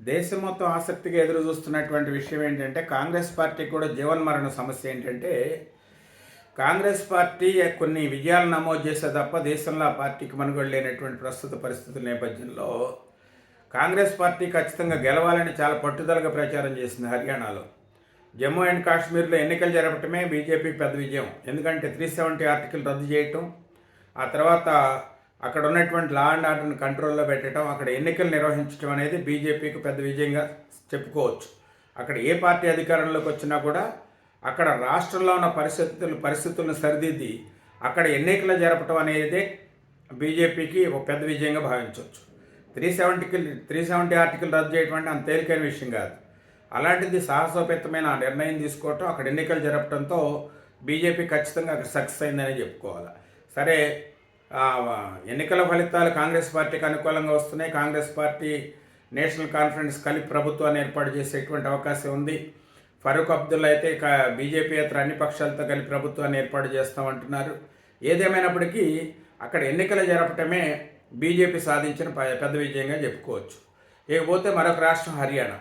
దేశం మొత్తం ఆసక్తిగా ఎదురు చూస్తున్నటువంటి విషయం ఏంటంటే కాంగ్రెస్ పార్టీ కూడా జీవన్మరణ సమస్య ఏంటంటే కాంగ్రెస్ పార్టీ కొన్ని విజయాలు నమోదు చేసే తప్ప దేశంలో ఆ పార్టీకి మనుగడ లేనటువంటి ప్రస్తుత పరిస్థితుల నేపథ్యంలో కాంగ్రెస్ పార్టీ ఖచ్చితంగా గెలవాలని చాలా పట్టుదలగా ప్రచారం చేసింది హర్యానాలో. జమ్మూ అండ్ కాశ్మీర్లో ఎన్నికలు జరపటమే బీజేపీ పెద్ద విజయం. ఎందుకంటే త్రీ సెవెంటీ ఆర్టికల్ రద్దు చేయటం ఆ తర్వాత అక్కడ ఉన్నటువంటి లా అండ్ ఆర్డర్ని కంట్రోల్లో పెట్టడం అక్కడ ఎన్నికలు నిర్వహించడం అనేది బీజేపీకి పెద్ద విజయంగా చెప్పుకోవచ్చు. అక్కడ ఏ పార్టీ అధికారంలోకి వచ్చినా కూడా అక్కడ రాష్ట్రంలో ఉన్న పరిస్థితులు పరిస్థితులను సరిదిద్ది అక్కడ ఎన్నికలు జరపడం అనేది బీజేపీకి ఒక పెద్ద విజయంగా భావించవచ్చు. త్రీ సెవెంటీకి త్రీ సెవెంటీ ఆర్టికల్ రద్దు చేయటం అంటే అంత తేలికైన విషయం కాదు. అలాంటిది సాహసోపేతమైన నిర్ణయం తీసుకోవటం అక్కడ ఎన్నికలు జరపడంతో బీజేపీ ఖచ్చితంగా అక్కడ సక్సెస్ అయిందని చెప్పుకోవాలి. సరే ఎన్నికల ఫలితాలు కాంగ్రెస్ పార్టీకి అనుకూలంగా వస్తున్నాయి. కాంగ్రెస్ పార్టీ నేషనల్ కాన్ఫరెన్స్ కలిపి ప్రభుత్వాన్ని ఏర్పాటు చేసేటువంటి అవకాశం ఉంది. ఫరూక్ అబ్దుల్లా అయితే బీజేపీ ఇతర అన్ని పక్షాలతో కలిపి ప్రభుత్వాన్ని ఏర్పాటు చేస్తామంటున్నారు. ఏదేమైనప్పటికీ అక్కడ ఎన్నికలు జరపటమే బీజేపీ సాధించిన ప- పెద్ద విజయంగా చెప్పుకోవచ్చు. ఇకపోతే మరొక రాష్ట్రం హర్యానా.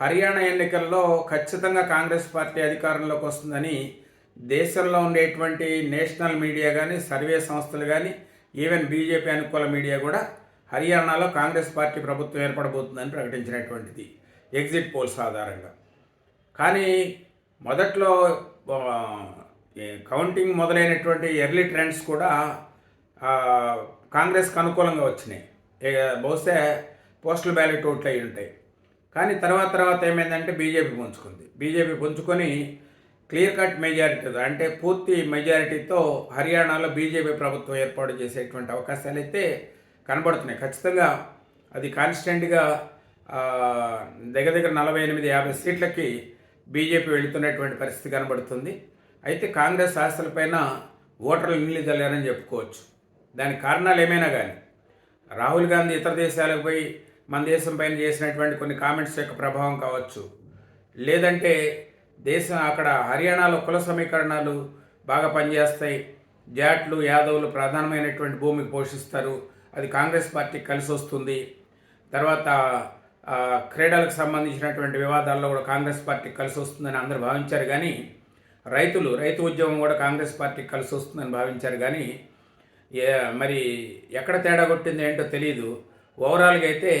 హర్యానా ఎన్నికల్లో ఖచ్చితంగా కాంగ్రెస్ పార్టీ అధికారంలోకి వస్తుందని దేశంలో ఉండేటువంటి నేషనల్ మీడియా కానీ సర్వే సంస్థలు కానీ ఈవెన్ బీజేపీ అనుకూల మీడియా కూడా హర్యానాలో కాంగ్రెస్ పార్టీ ప్రభుత్వం ఏర్పడబోతుందని ప్రకటించినటువంటిది. ఎగ్జిట్ పోల్స్ ఆధారంగా కానీ మొదట్లో కౌంటింగ్ మొదలైనటువంటి ఎర్లీ ట్రెండ్స్ కూడా కాంగ్రెస్కి అనుకూలంగా వచ్చినాయి. ఇక బహుశా పోస్టల్ బ్యాలెట్ ఓట్లు అయి ఉంటాయి కానీ తర్వాత తర్వాత ఏమైందంటే బీజేపీ పుంజుకుంది. బీజేపీ పుంజుకొని క్లియర్ కట్ మెజారిటీతో అంటే పూర్తి మెజారిటీతో హర్యానాలో బీజేపీ ప్రభుత్వం ఏర్పాటు చేసేటువంటి అవకాశాలు అయితే కనబడుతున్నాయి. ఖచ్చితంగా అది కాన్స్టెంట్గా దగ్గర దగ్గర నలభై ఎనిమిది యాభై సీట్లకి బీజేపీ వెళుతున్నటువంటి పరిస్థితి కనబడుతుంది. అయితే కాంగ్రెస్ ఆశలపైన ఓటర్లు నిలిదలేరని చెప్పుకోవచ్చు. దానికి కారణాలు ఏమైనా కానీ? రాహుల్ గాంధీ ఇతర దేశాలకు పోయి మన దేశం పైన చేసినటువంటి కొన్ని కామెంట్స్ యొక్క ప్రభావం కావచ్చు. లేదంటే దేశం అక్కడ హర్యానాలో కుల సమీకరణాలు బాగా పనిచేస్తాయి. జాట్లు యాదవులు ప్రధానమైనటువంటి భూమికి పోషిస్తారు. అది కాంగ్రెస్ పార్టీకి కలిసి వస్తుంది. తర్వాత క్రీడలకు సంబంధించినటువంటి వివాదాల్లో కూడా కాంగ్రెస్ పార్టీకి కలిసి వస్తుందని అందరూ భావించారు. కానీ రైతులు రైతు ఉద్యమం కూడా కాంగ్రెస్ పార్టీకి కలిసి వస్తుందని భావించారు. కానీ ఏ మరి ఎక్కడ తేడా కొట్టింది ఏంటో తెలియదు ఓవరాల్గా అయితే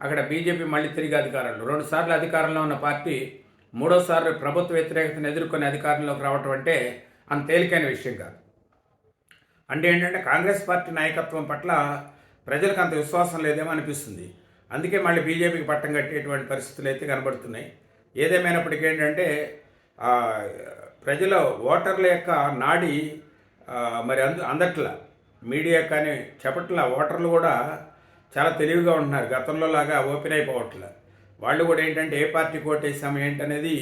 అక్కడ బీజేపీ మళ్ళీ తిరిగి అధికారంలో రెండు సార్లు అధికారంలో ఉన్న పార్టీ మూడోసారి ప్రభుత్వ వ్యతిరేకతను ఎదుర్కొని అధికారంలోకి రావటం అంటే అంత తేలికైన విషయం కాదు. అంటే ఏంటంటే కాంగ్రెస్ పార్టీ నాయకత్వం పట్ల ప్రజలకు అంత విశ్వాసం లేదేమో అనిపిస్తుంది. అందుకే మళ్ళీ బీజేపీకి పట్టం కట్టేటువంటి పరిస్థితులు అయితే కనబడుతున్నాయి. ఏదేమైనప్పటికీ ఏంటంటే ప్రజల ఓటర్ల యొక్క నాడి మరి అందు అందట్లా మీడియా కానీ చెప్పట్లా ఓటర్లు కూడా చాలా తెలివిగా ఉంటున్నారు. గతంలో లాగా ఓపెన్ అయిపోవట్లే. వాళ్ళు కూడా ఏంటంటే ఏ పార్టీ కోటేసాము ఏంటనేది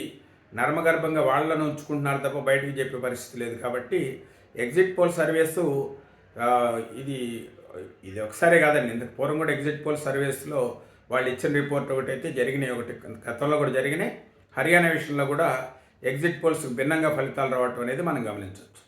నర్మగర్భంగా వాళ్ళను ఉంచుకుంటున్నారు తప్ప బయటకు చెప్పే పరిస్థితి లేదు కాబట్టి ఎగ్జిట్ పోల్ సర్వీసు ఇది ఇది ఒకసారే కాదండి. ఇంతకు పూర్వం కూడా ఎగ్జిట్ పోల్ సర్వీస్లో వాళ్ళు ఇచ్చిన రిపోర్ట్ ఒకటి అయితే జరిగినాయి. ఒకటి గతంలో కూడా జరిగినాయి. హర్యానా విషయంలో కూడా ఎగ్జిట్ పోల్స్ భిన్నంగా ఫలితాలు రావటం అనేది మనం గమనించవచ్చు.